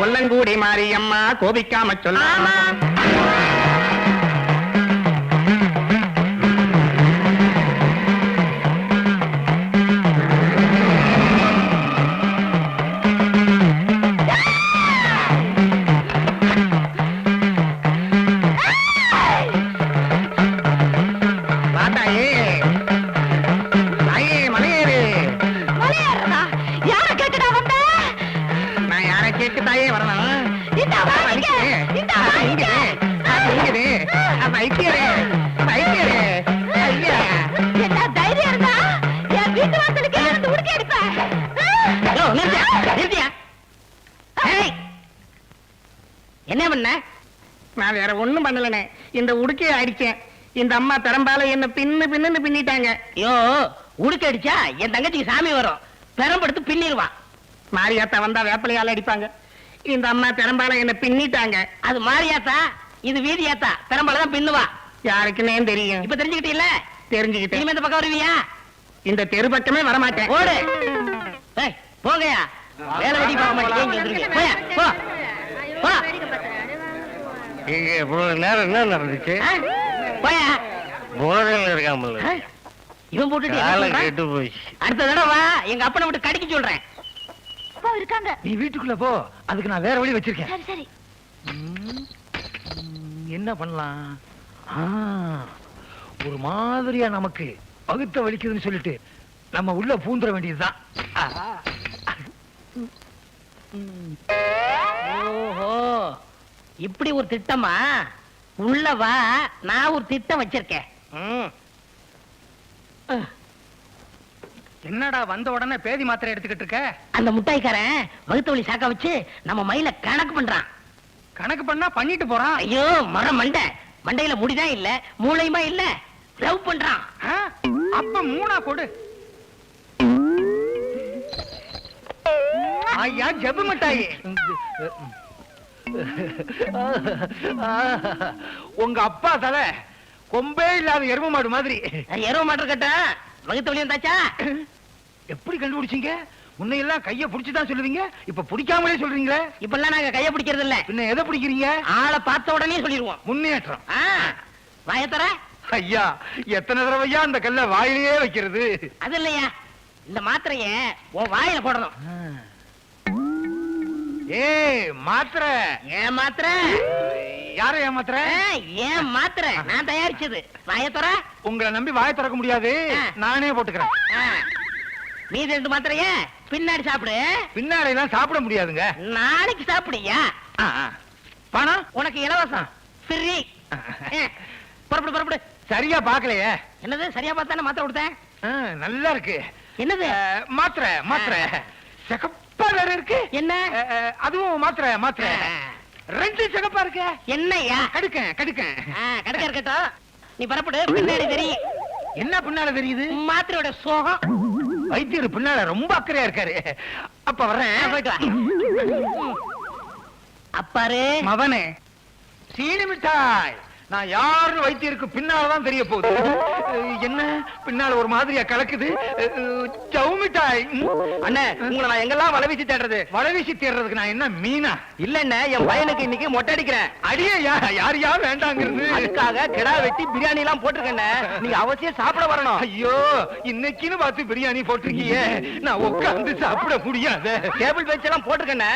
கொல்லங்கூடி மாரியம்மா கோபிக்காம சொல்லாமா. ஒண்ணும் பண்ணலனே இந்த உடுக்கைய அடிச்சேன். இந்த அம்மா பெரம்பால என்ன பின்னு பின்னுன்னு பின்னிட்டாங்க. ஐயோ உடுக்க அடிச்சா என் தங்கச்சிக்கு சாமி வரும். பெரம்படுத்து பின்னிடுவான் மாரியாத்தா வந்தா வேப்பலையால அடிப்பாங்க. இந்த அம்மா பெரம்பால என்ன பின்னிட்டாங்க. அது மாரியாத்தா இது வீதியாத்தா. பெரம்பல தான் பின்னுவா. யாருக்குன்னே தெரியும். இப்ப தெரிஞ்சுக்கிட்டீல்ல? தெரிஞ்சுக்கிட்டேன். இனிமே இந்த பக்கம் வருவியா? இந்த தெரு பக்கமே வரமாட்டேன். ஓடு. ஏய், போங்கயா வேலை வெடி பார்க்க மாட்டேங்க போயா போ. போ. இவ்வளவு நேரம் என்ன நடந்துச்சு? போயா. போதையில இருக்காமல இவன் போட்டுட்டு? கெட்டு போச்சு. அடுத்த தடவை வா எங்க அப்பனை விட்டு கடிக்க சொல்றேன். அப்பா இருக்காங்க. நீ வீட்டுக்குள்ள போ. அதுக்கு நான் வேற வழி வச்சிருக்கேன். சரி என்ன பண்ணலாம்? ஆ, ஒரு மாதிரியா நமக்கு பகுத்த வலிக்குதுன்னு சொல்லிட்டு நம்ம உள்ள பூந்துட வேண்டியதுதான். ஓஹோ. இப்படி ஒரு திட்டமா? உள்ள வா நான் ஒரு திட்டம் வச்சிருக்கேன். என்னடா வந்த உடனே பேதி மாத்திரை எடுத்துக்கிட்டு இருக்க? அந்த முட்டாய்க்காரன் வகுத்த வழி சாக்க வச்சு நம்ம மயில கணக்கு பண்றான். கணக்கு பண்ணா பண்ணிட்டு போறான். ஐயோ மர மண்டை. மண்டையில முடிதான் இல்ல மூளையுமா இல்ல. லவ் பண்றான். அப்ப மூணா கொடு. ஐயா ஜெப மிட்டாயி. உங்க அப்பா தலை கொம்பே இல்லாத எரும மாடு மாதிரி. எருவ மாட்டர் கட்ட வகுத்த வழி வந்தாச்சா? எப்படி கண்டுபிடிச்சீங்க? முன்னையெல்லாம் கைய புடிச்சுதான் சொல்லுவீங்க. இப்ப பிடிக்காமலே சொல்றீங்களே. இப்பெல்லாம் நாங்க கைய பிடிக்கிறது இல்ல பின்ன எதை பிடிக்கிறீங்க? ஆளை பார்த்த உடனே சொல்லிடுவோம். முன்னேற்றம். ஆ, வாயை தர ஐயா எத்தனை தடவையா அந்த கல்ல வாயிலேயே வைக்கிறது? அது இல்லையா? இந்த மாத்திரைய உன் வாயில போடணும். ஏய் மாத்திர. ஏன் மாத்திரை? யார ஏமாத்திர ஆ, ஏன் மாத்திரை? நான் தயாரிச்சது. வாயை தர உங்களை நம்பி வாயை திறக்க முடியாது. நானே போட்டுக்கிறேன். மீதி ரெண்டு மாத்திரைய பின்னாடி சாப்பிடு. பின்னாடி எல்லாம் சாப்பிட முடியாதுங்க. நாளைக்கு சாப்பிடுயா. பணம் உனக்கு இலவசம். ஃப்ரீ புறப்படு புறப்படு. சரியா பாக்கலையே என்னது சரியா பார்த்தானே மாத்திரை கொடுத்தேன்? நல்லா இருக்கு. என்னது? மாத்திர மாத்திர. சிகப்பா வேற இருக்கு. என்ன? அதுவும் மாத்திர மாத்திர. ரெண்டு சிகப்பா இருக்கு. என்னய்யா கடுக்கேன் கடுக்கேன். ஆ, கடுக்க இருக்கட்டும். நீ புறப்படு பின்னாடி தெரியும் என்ன பின்னால தெரியுது? மாத்திரையோட சோகம். வைத்தியர் பின்னால ரொம்ப அக்கறையா இருக்காரு. அப்ப வர்றேன். போயிட்டு வா. அப்பாரு. மவனே சீனி மிட்டாய். நான் யாருன்னு வைத்தியருக்கு பின்னாலதான் தெரிய போகுது. என்ன? பின்னால ஒரு மாதிரியா கலக்குது. அஹ், ஜவு மிட்டாய் அண்ணே உங்களை நான் எங்கெல்லாம் வளவீசி தேடுறது? வளவீசி தேடுறதுக்கு நான் என்ன மீனா? இல்லண்ணே என் பையனுக்கு இன்னைக்கு மொட்டை அடிக்கிறேன். அடியே யா- யார் யார் வேண்டாங்கிறது? அதுக்காக கிடா வெட்டி பிரியாணி எல்லாம் போட்டிருக்கேண்ணே. நீங்க அவசியம் சாப்பிட வரணும். ஐயோ இன்னைக்குன்னு பார்த்து பிரியாணி போட்டிருக்கியே. நான் உட்கார்ந்து சாப்பிட முடியாது. டேபிள் பெஞ்ச் எல்லாம் போட்டிருக்கேண்ணே.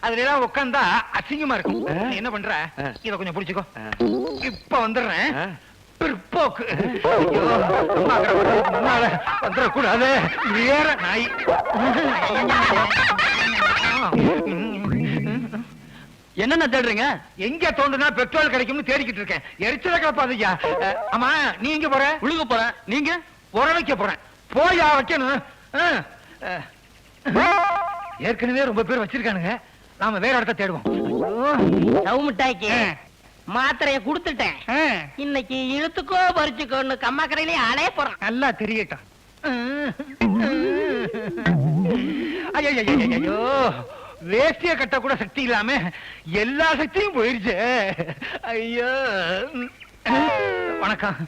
அதுல எல்லாம் உட்கார்ந்தா அசிங்கமா இருக்கும். நீ என்ன பண்ற? இத கொஞ்சம் புடிச்சுக்கோ. இப்ப வந்துடுறேன். பிற்போக்கு. வந்துடக்கூடாது. வேற நாய். என்னென்ன தேடுறீங்க? எங்க தோண்டுனா பெட்ரோல் கிடைக்கும்னு தேடிக்கிட்டு இருக்கேன். எரிச்சல கிளப்பாதையா ஆமா நீ எங்க போற? உழுக போறேன். நீங்க? உர வைக்க போறேன். போயா வைக்கணும். ஏற்கனவே ரொம்ப பேர் வச்சிருக்கானுங்க. நாம வேற இடத்த தேடுவோம். மிட்டாய்க்கு. மாத்திரைய கொடுத்துட்டேன். இன்னைக்கு இழுத்துக்கோ பறிச்சுக்கோன்னு கம்மாக்கரையிலே அலைய போறான். நல்லா தெரியட்டும் ஐயோ வேஷ்டிய கட்ட கூட சக்தி இல்லாம எல்லா சக்தியும் போயிருச்சு. ஐயோ. வணக்கம்.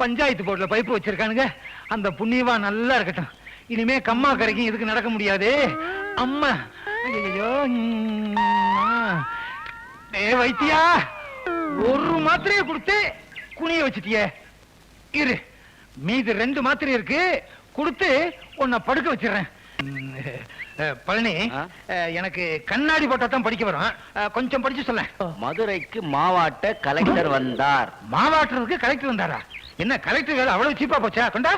பஞ்சாயத்து போர்டுல பைப்பு வச்சிருக்கானுங்க. அந்த புண்ணியவா நல்லா இருக்கட்டும். இனிமே கம்மா கரைக்கும் இதுக்கு நடக்க முடியாது. அம்மா. ஐயோ வைத்தியா. ஒரு மாத்திரையை கொடுத்து குனிய வச்சிட்டியே. இரு மீதி ரெண்டு மாத்திரை இருக்கு. கொடுத்து உன்னை படுக்க வச்சிடுறேன். பழனி எனக்கு கண்ணாடி போட்டா தான் படிக்க வரும். கொஞ்சம் படிச்சு சொல்ல. மதுரைக்கு மாவாட்ட கலெக்டர் வந்தார். மாவாட்டுறதுக்கு கலெக்டர் வந்தாரா? என்ன கலெக்டர் வேலை அவ்வளவு சீப்பா போச்சா? கொண்டா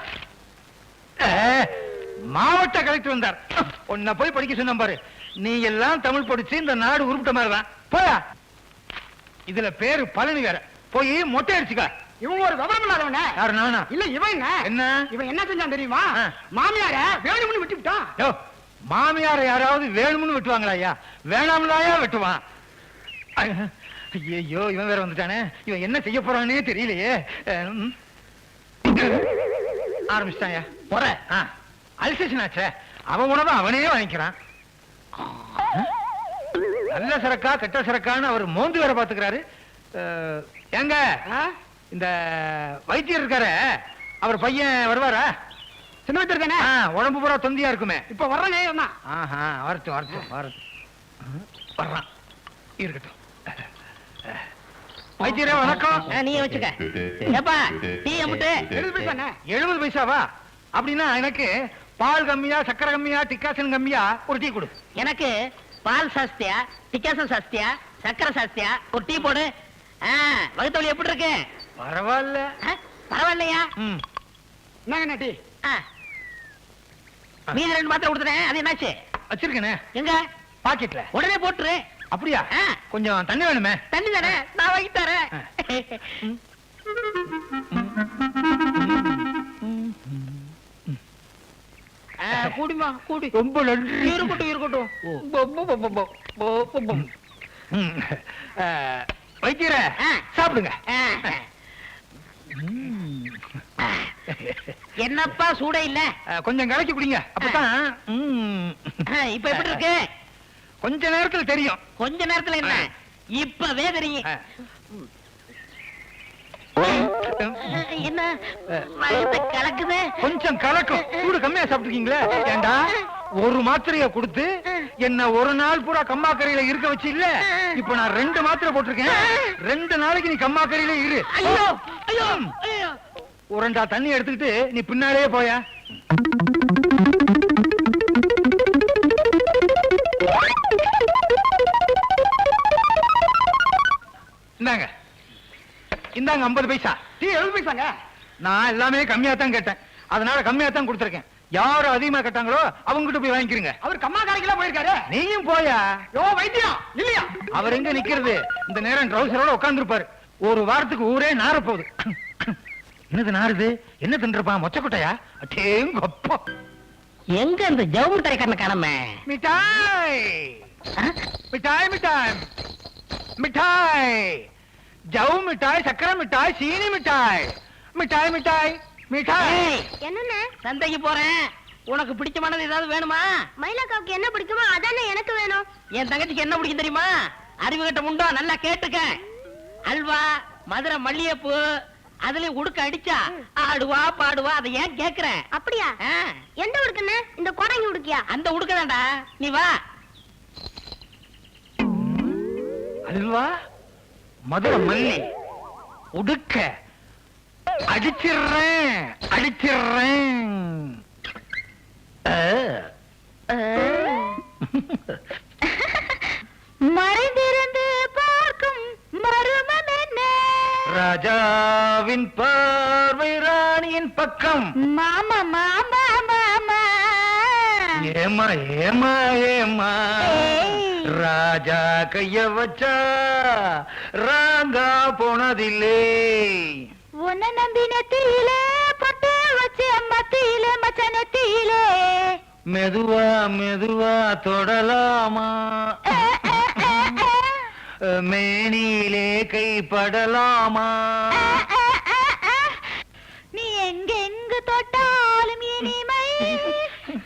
மாவட்ட கலெக்டர் வந்தார். உன்னை போய் படிக்க சொன்ன பாரு. நீ எல்லாம் தமிழ் படிச்சு இந்த நாடு உருப்பிட்ட மாதிரி தான். போயா? இதுல பேரு பழனி வேற. போய் மொட்டை அடிச்சுக்க. இவன் ஒரு விவரம் இல்லாதவன. யாரு நானா? இல்ல இவன் என்ன? என்ன? இவன் என்ன செஞ்சான் தெரியுமா. மாமியார வேணும்னு விட்டு விட்டான் மாமியார யாராவது வேணும்னு வெட்டுவாங்களா ஐயா? வேணாம்லாயா வெட்டுவான். ஐயோ இவன் வேற வந்துட்டானே. இவன் என்ன செய்ய போறானே தெரியலையே. ஆரம்பிச்சிட்டாயா போற. அல்சேஷன் ஆச்சே அவன் உணவை அவனே வாங்கிக்கிறான். நல்ல சரக்கா கெட்ட சரக்கான்னு அவர் மோந்து வேற பாத்துக்கிறாரு. ஏங்க இந்த வைத்தியர் இருக்காரு அவர் பையன் வருவாரா? சின்ன வைத்தியர் தானே? உடம்பு பூரா தொந்தியா இருக்குமே. இப்ப வர்ற நேரம் தான் ஆஹா வரட்டும் வரட்டும் வரட்டும். வர்றான். இருக்கட்டும். வைத்தியரே வணக்கம். நீயே வச்சுக்க. ஏப்பா டீ அமுட்டு. எழுபது பைசா? எழுபது பைசாவா? அப்படின்னா எனக்கு பால் கம்மியா சக்கரை கம்மியா டிக்காசன் கம்மியா ஒரு டீ கொடு. எனக்கு பால் சாஸ்தியா டிக்காசன் சாஸ்தியா சக்கரை சாஸ்தியா ஒரு டீ போடு. வகுத்தவழி எப்படி இருக்கு? பரவாயில்ல. பரவாயில்லையா? ம். என்னங்க டீ. மீதி ரெண்டு மாத்திரை கொடுத்துட்டேன். அது என்னாச்சு? வச்சிருக்கேனே. எங்க? பாக்கெட்ல. உடனே போட்டுரு. அப்படியா. கொஞ்சம் தண்ணி வேணுமே. தண்ணி தானே? நான் வாங்கி தரேன். கூடிமா கூடி. ரொம்ப நன்றி. இருக்கட்டும் இருக்கட்டும். ஆ. சாப்பிடுங்க. என்னப்பா சூட இல்ல? கொஞ்சம் கலக்கி குடிங்க. அப்பதான் இப்ப எப்படி இருக்கு? கொஞ்ச நேரத்துல தெரியும். கொஞ்ச நேரத்துல என்ன? இப்பவே தெரியும். என்ன? கலக்குது. கொஞ்சம் கலக்கும் சூடு கம்மியா சாப்பிட்டுருக்கீங்களே? ஏண்டா? ஒரு மாத்திரைய கொடுத்து என்ன ஒரு நாள் பூரா கம்மாக்கரையில இருக்க வச்சு இல்ல? இப்ப நான் ரெண்டு மாத்திரை போட்டிருக்கேன். ரெண்டு நாளைக்கு நீ கம்மாக்கரையில இரு. ஒரு ரெண்டா தண்ணி எடுத்துக்கிட்டு நீ பின்னாலேயே போயா. இந்தாங்க. இந்தாங்க ஐம்பது பைசா. டீ எழுபது பைசாங்க? நான் எல்லாமே கம்மியா தான் கேட்டேன். அதனால கம்மியா தான் கொடுத்துருக்கேன். யாரு அதிகமா கேட்டாங்களோ அவங்ககிட்ட போய் வாங்கிக்கிறீங்க. அவர் கம்மா கடைக்கெல்லாம் போயிருக்காரு. நீயும் போயா? யோ வைத்தியம் இல்லையா அவர் எங்க நிக்கிறது? இந்த நேரம் ட்ரௌசரோட உட்கார்ந்துருப்பாரு. ஒரு வாரத்துக்கு ஊரே நார போகுது என்னது நாருது? என்ன தின்றுப்பான் மொச்சக்கொட்டையா? அட்டேங்கப்பா எங்க இந்த ஜவுமி தரைக்காரன காணமே? மிட்டாய். மிட்டாய் மிட்டாய். மிட்டாய். ஜவு மிட்டாய் சக்கரை மிட்டாய் சீனி மிட்டாய். மிட்டாய் மிட்டாய் மிட்டாய். என்னென்ன சந்தைக்கு போறேன். உனக்கு பிடிச்சமானது ஏதாவது வேணுமா? மயிலாக்காவுக்கு என்ன பிடிக்குமோ அதானே எனக்கு வேணும். என் தங்கச்சிக்கு என்ன பிடிக்கும் தெரியுமா? அறிவு கட்ட முண்டோ நல்லா கேட்டுக்க அல்வா மதுரை மல்லிகைப்பூ அதுலயும் உடுக்க அடிச்சா ஆடுவா பாடுவா அதை ஏன் கேக்குறேன்? அப்படியா? எந்த உடுக்குன்னு இந்த கோடங்கி உடுக்கியா? அந்த உடுக்கதான்டா நீ வா. அல்வா? மதுரை மல்லி. உடுக்க. அடிச்சிடுறேன். அடிச்சிடுறேன். மறைந்திருந்து பார்க்கும் மருமம் என்ன ராஜாவின் பார்வை ராணியின் பக்கம். மாமா மாமா மாமா. ஏமா ஏமா ஏமா. ராஜா கைய வச்சா ராங்கா போனதில்லை. உன்னை நம்பி நெத்தியிலே பட்டு வச்சு மத்தியிலே மச்ச நெத்தியிலே. மெதுவா மெதுவா தொடலாமா? மேனியிலே கைப்படலாமா? நீ எங்கெங்கு தொட்டாலும் இனிமை.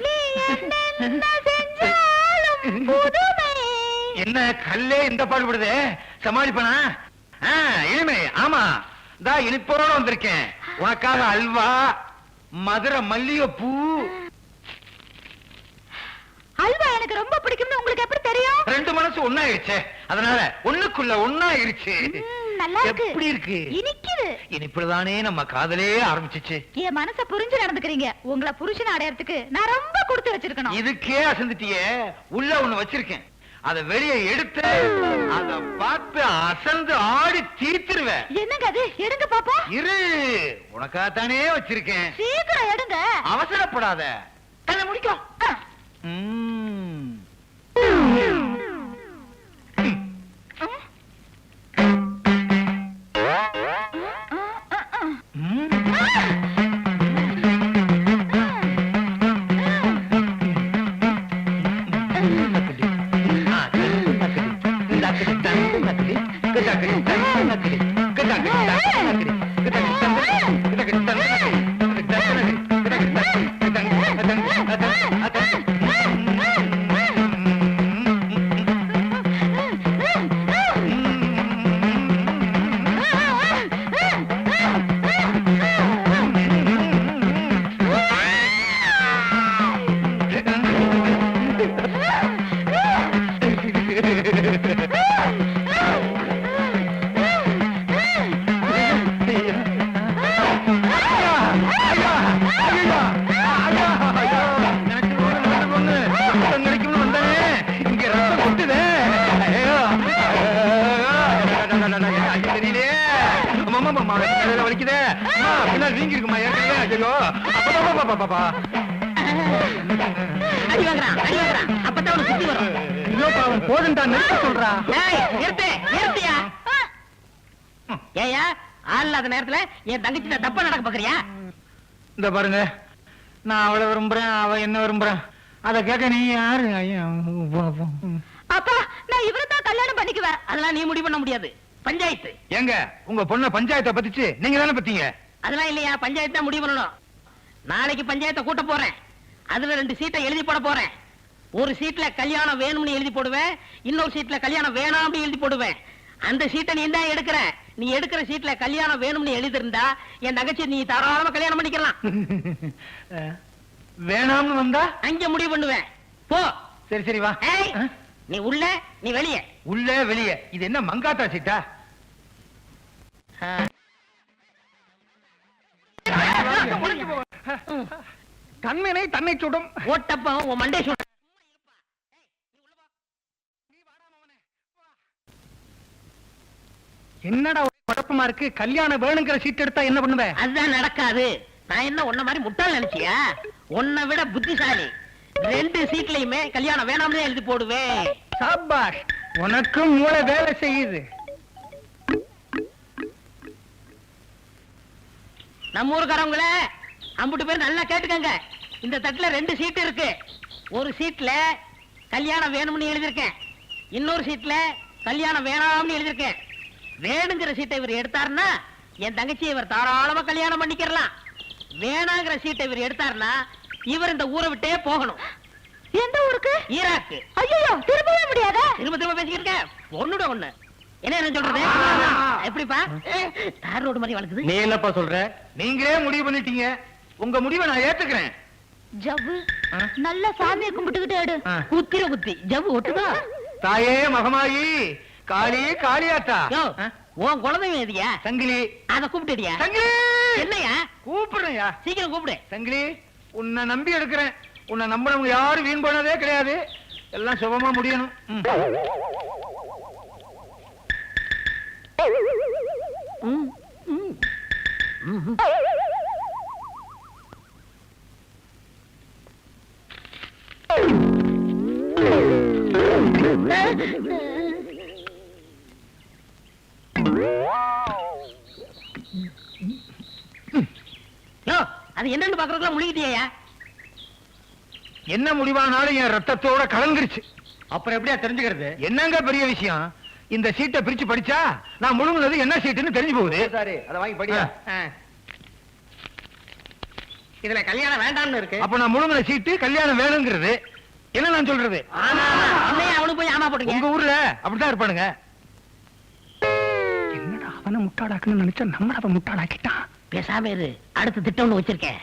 நீ என்னென்ன செஞ்சாலும் புதுமை. என்ன கல்லே இந்த பாடுபடுதே சமாளிப்பனா? இனிமே ஆமா. தா இனிப்போட வந்திருக்கேன். உனக்காக அல்வா மதுரை மல்லிகைப்பூ. அல்வா எனக்கு ரொம்ப பிடிக்கும்னு உங்களுக்கு எப்படி தெரியும்? ரெண்டு மனசு ஒன்னாயிருச்சே அதனால ஒண்ணுக்குள்ள ஒன்னாயிருச்சு நல்லா இருக்கு. எப்படி இருக்கு? இனிக்குது. இனிப்புலதானே நம்ம காதலே ஆரம்பிச்சிச்சு. என் மனச புரிஞ்சு நடந்துக்கிறீங்க. உங்களை புருஷன் அடையறதுக்கு நான் ரொம்ப கொடுத்து வச்சிருக்கணும். இதுக்கே அசந்துட்டியே. உள்ள ஒண்ணு வச்சிருக்கேன். அத வெளியே எடுத்து அத பார்த்து அசந்து ஆடி தீர்த்துருவேன் என்னங்க அது எடுங்க பாப்பா இரு உனக்காகத்தானே வச்சிருக்கேன் சீக்கிரம் எடுங்க அவசரப்படாத கண்ணை முடிக்கும் ஆ. அடி வாங்குறான் அடி வாங்குறான். அப்பதான் அவனுக்கு சுத்தி வரும். போதுண்டா நிறுத்த சொல்றா. ஏய், நிறுத்து நிறுத்தியா? ஏயா ஆள் இல்லாத நேரத்துல என் தங்கச்சி தப்பா நடக்க பாக்குறியா? இந்த பாருங்க நான் அவளை விரும்புறேன் அவ என்ன விரும்புறேன் அத கேட்க நீ யாரு. அப்பா நான் இவரை தான் கல்யாணம் பண்ணிக்குவேன். அதெல்லாம் நீ முடிவு பண்ண முடியாது. பஞ்சாயத்து. ஏங்க உங்க பொண்ண பஞ்சாயத்தை பத்திச்சு நீங்க தானே பத்தீங்க? அதெல்லாம் இல்லையா? பஞ்சாயத்து தான் முடிவு பண்ணணும். நாளைக்கு பஞ்சாயத்தை கூட்ட போறேன். அதுல ரெண்டு சீட்டை எழுதி போட போறேன். ஒரு சீட்ல கல்யாணம் வேணும்னு எழுதி போடுவேன். இன்னொரு சீட்ல கல்யாணம் வேணாம்னு எழுதி போடுவேன். அந்த சீட்டை நீ தான் எடுக்கிற. நீ எடுக்கிற சீட்ல கல்யாணம் வேணும்னு எழுதி இருந்தா என் தங்கச்சி நீ தாராளமா கல்யாணம் பண்ணிக்கலாம். வேணாம்னு வந்தா? அங்க முடிவு பண்ணுவேன். போ. சரி சரி வா? நீ உள்ள நீ வெளியே. உள்ள வெளிய. இது என்ன மங்காத்தா சீட்டா? தன்மையை தன்னை சுடும். ஓட்டப்ப உன் மண்டே சொல்ற என்னடா குழப்பமா இருக்கு? கல்யாணம் வேணுங்கிற சீட் எடுத்தா என்ன பண்ணுவ? அதுதான் நடக்காது. நான் என்ன உன்ன மாதிரி முட்டாள் நினைச்சியா? உன்னை விட புத்திசாலி. ரெண்டு சீட்லயுமே கல்யாணம் வேணாம்னு எழுதி போடுவேன். சாபாஷ் உனக்கும் மூளை வேலை செய்யுது. நம்ம ஊருக்காரவங்கள அம்புட்டு பேர் நல்லா கேட்டுக்கங்க. இந்த தட்டுல ரெண்டு சீட் இருக்கு. ஒரு சீட்ல கல்யாணம் வேணும்னு எழுதியிருக்கேன். இன்னொரு சீட்ல கல்யாணம் வேணாம்னு எழுதியிருக்கேன். வேணுங்கிற சீட்டை இவர் எடுத்தாருன்னா என் தங்கச்சி இவர் தாராளமா கல்யாணம் பண்ணிக்கிறலாம். வேணாங்கிற சீட்டை இவர் எடுத்தாருன்னா இவர் இந்த ஊரை விட்டே போகணும். எந்த ஊருக்கு? ஈராக்கு. ஐயோ திரும்பவே முடியாதா? திரும்ப திரும்ப பேசிக்கிட்டு இருக்க ஒண்ணுட ஒண்ணு. என்ன என்ன சொல்றது? எப்படிப்பா? தார் ரோடு மாதிரி வளர்க்குது. நீ என்னப்பா சொல்ற? நீங்களே முடிவு பண்ணிட்டீங்க. உங்க முடிவை நான் ஏத்துக்கிறேன். ஜவ்வு? நல்ல சாமியை கும்பிட்டுக்கிட்டு எடு. குத்திர குத்தி ஜவ்வு ஒட்டுதா? தாயே மகமாயி. காளி காளியாத்தா? உன் குழந்தைங்க எதியா சங்கிலி. அத கூப்பிட்டுடியா சங்கிலி! என்னையா? கூப்பிடுறேன்யா. சீக்கிரம் கூப்பிடு. சங்கிலி உன்னை நம்பி எடுக்கிறேன். உன்னை நம்பினவங்க யாரும் வீண் போனதே கிடையாது. எல்லாம் சுபமா முடியணும். ம். ம், ம். ம். யோ, அது என்னன்னு பாக்குறதுக்குள்ள முழுகிட்டியா என்ன முடிவானாலும் என் ரத்தத்தோட கலந்துருச்சு. அப்புறம் எப்படியா தெரிஞ்சுக்கிறது? என்னங்க பெரிய விஷயம்? இந்த சீட்டை பிரிச்சு படிச்சா நான் முழுங்குனது என்ன சீட்டுன்னு தெரிஞ்சு போகுது. சாரி அதை வாங்கி படியா? ஆ. இதுல கல்யாணம் வேண்டாம்னு இருக்கு. அப்ப நான் முழுங்குன சீட்டு கல்யாணம் வேணுங்கிறது. என்ன நான் சொல்றது? அவனுக்கு போய் ஆமா போட்டுங்க உங்க ஊர்ல அப்படித்தான் இருப்பானுங்க. என்னடா அவனை முட்டாளாக்கணும்னு நினைச்சா நம்மள அவன் முட்டாளாக்கிட்டான். பேசாம இரு. அடுத்த திட்டம் ஒண்ணு வச்சிருக்கேன்.